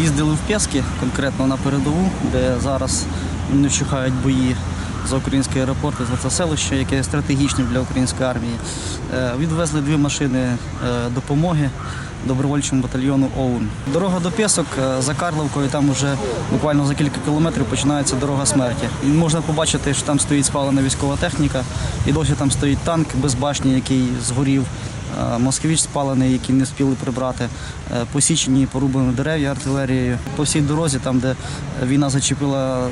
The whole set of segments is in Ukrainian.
З'їздили в Пєски, конкретно на передову, де зараз не вщухають бої за український аеропорт за це селище, яке є стратегічним для української армії. Е, Відвезли дві машини е, допомоги добровольчому батальйону ОУН. Дорога до Пєсок е, за Карловкою, там вже буквально за кілька кілометрів починається дорога смерті. І можна побачити, що там стоїть спалена військова техніка, і досі там стоїть танк без башні, який згорів. Е, Москвич спалений, який не спіли прибрати, е, посічені, порублені дерев'я артилерією. По всій дорозі, там, де війна зачепила е,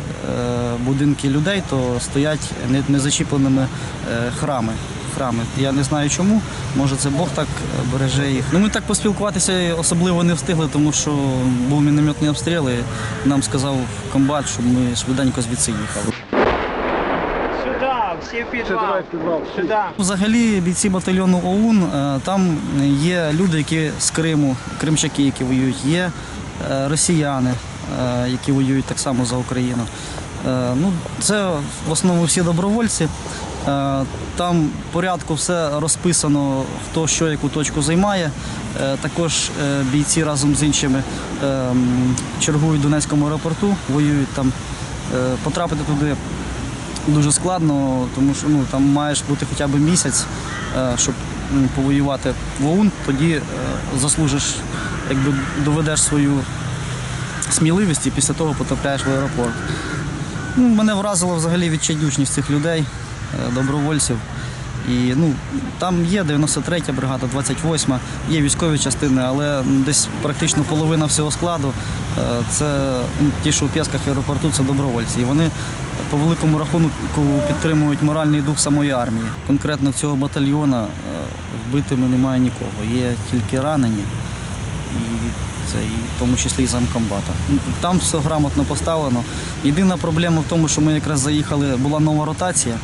будинки людей, то стоять незачіпленими храми. Храми. Я не знаю чому. Може, це Бог так береже їх. Ну, ми так поспілкуватися особливо не встигли, тому що був мінометний обстріл. і Нам сказав комбат, щоб ми швиденько звідси їхали. Всі в підвал. Сюди. Взагалі бійці батальйону ОУН е, там є люди, які з Криму, кримчаки, які воюють, є е, росіяни, е, які воюють так само за Україну. Ну, це в основному всі добровольці. Там в порядку все розписано, хто що яку точку займає. Також бійці разом з іншими е, чергують в Донецькому аеропорту, воюють там. Потрапити туди дуже складно, тому що ну, там маєш бути хоча б місяць, е, щоб м, повоювати в ОУН, тоді е, заслужиш, якби доведеш свою сміливість і після того потрапляєш в аеропорт. Ну, мене вразила взагалі відчайдушність цих людей, е, добровольців. І ну, там є 93-я бригада, 28-ма, є військові частини, але десь практично половина всього складу е, це ті, що у Пєсках і аеропорту, це добровольці. І вони по великому рахунку підтримують моральний дух самої армії. Конкретно цього батальйона е, вбитими немає нікого. Є тільки ранені і це і в тому числі і замкомбата. Ну, Там все грамотно поставлено. Єдина проблема в тому, що ми якраз заїхали, була нова ротація.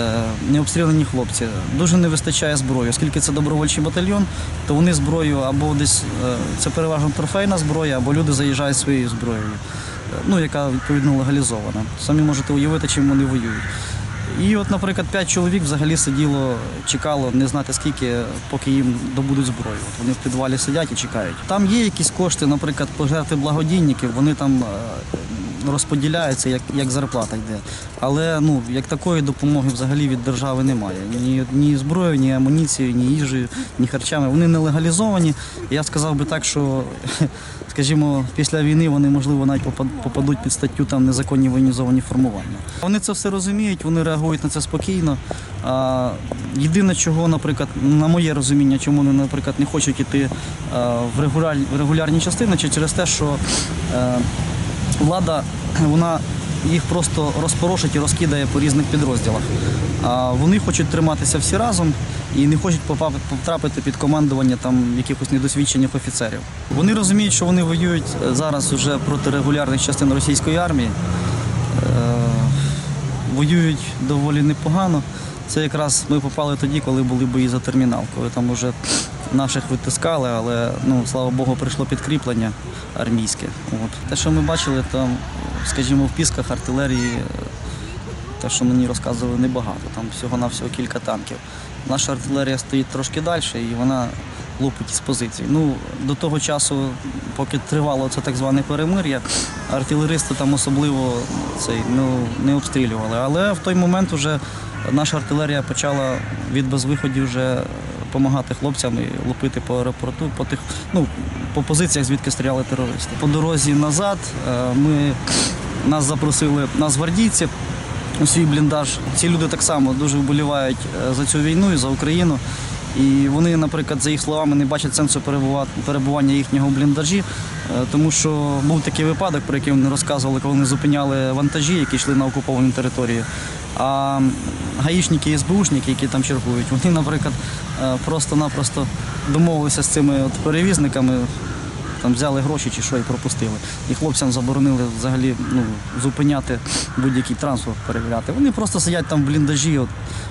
Е, Необстріляні хлопці. Дуже не вистачає зброї. Оскільки це добровольчий батальйон, то вони зброю або десь е, це переважно трофейна зброя, або люди заїжджають своєю зброєю, е, ну, яка відповідно легалізована. Самі можете уявити, чим вони воюють. І от, наприклад, п'ять чоловік взагалі сиділо, чекало не знати скільки, поки їм добудуть зброю. От вони в підвалі сидять і чекають. Там є якісь кошти, наприклад, пожертви благодійників, вони там розподіляються, як, як зарплата йде. Але ну, як такої допомоги взагалі від держави немає. Ні, ні зброєю, ні амуніцією, ні їжею, ні харчами. Вони не легалізовані. Я сказав би так, що скажімо, після війни вони, можливо, навіть попад- попадуть під статтю там незаконні воєнізовані формування. Вони це все розуміють, вони реагують на це спокійно. А, єдине, чого, наприклад, на моє розуміння, чому вони, наприклад, не хочуть регуляр, в регулярні частини, чи через те, що е, влада вона їх просто розпорошить і розкидає по різних підрозділах. А вони хочуть триматися всі разом і не хочуть потрапити під командування там якихось недосвідчених офіцерів. Вони розуміють, що вони воюють зараз вже проти регулярних частин російської армії. Е, воюють доволі непогано. Це якраз ми попали тоді, коли були бої за термінал, коли там вже наших витискали, але ну, слава Богу, прийшло підкріплення армійське. От. Те, що ми бачили, там, скажімо, в пісках артилерії, те, що мені розказували, небагато. Там всього-навсього кілька танків. Наша артилерія стоїть трошки далі і вона лупить із позицій. Ну, до того часу, поки тривало це так зване перемир'я, артилеристи там особливо цей, ну, не обстрілювали. Але в той момент вже наша артилерія почала від безвиходів вже допомагати хлопцям і лупити по аеропорту, по тих, ну, по позиціях, звідки стріляли терористи. По дорозі назад е, ми, нас запросили нацгвардійці у свій бліндаж. Ці люди так само дуже вболівають е, за цю війну і за Україну. І вони, наприклад, за їх словами, не бачать сенсу перебува- перебування їхнього бліндажі, е, тому що був такий випадок, про який вони розказували, коли вони зупиняли вантажі, які йшли на окуповану територію. А гаїшники і СБУшники, які там чергують, вони, наприклад, е, просто-напросто домовилися з цими от перевізниками, там взяли гроші чи що і пропустили. І хлопцям заборонили взагалі ну, зупиняти будь-який транспорт, перевіряти. Вони просто сидять там в бліндажі, от,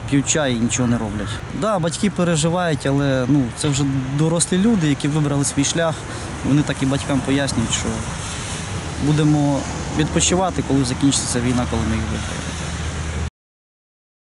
п'ють чай і нічого не роблять. Да, батьки переживають, але ну, це вже дорослі люди, які вибрали свій шлях. Вони так і батькам пояснюють, що будемо відпочивати, коли закінчиться війна, коли ми їх виграємо.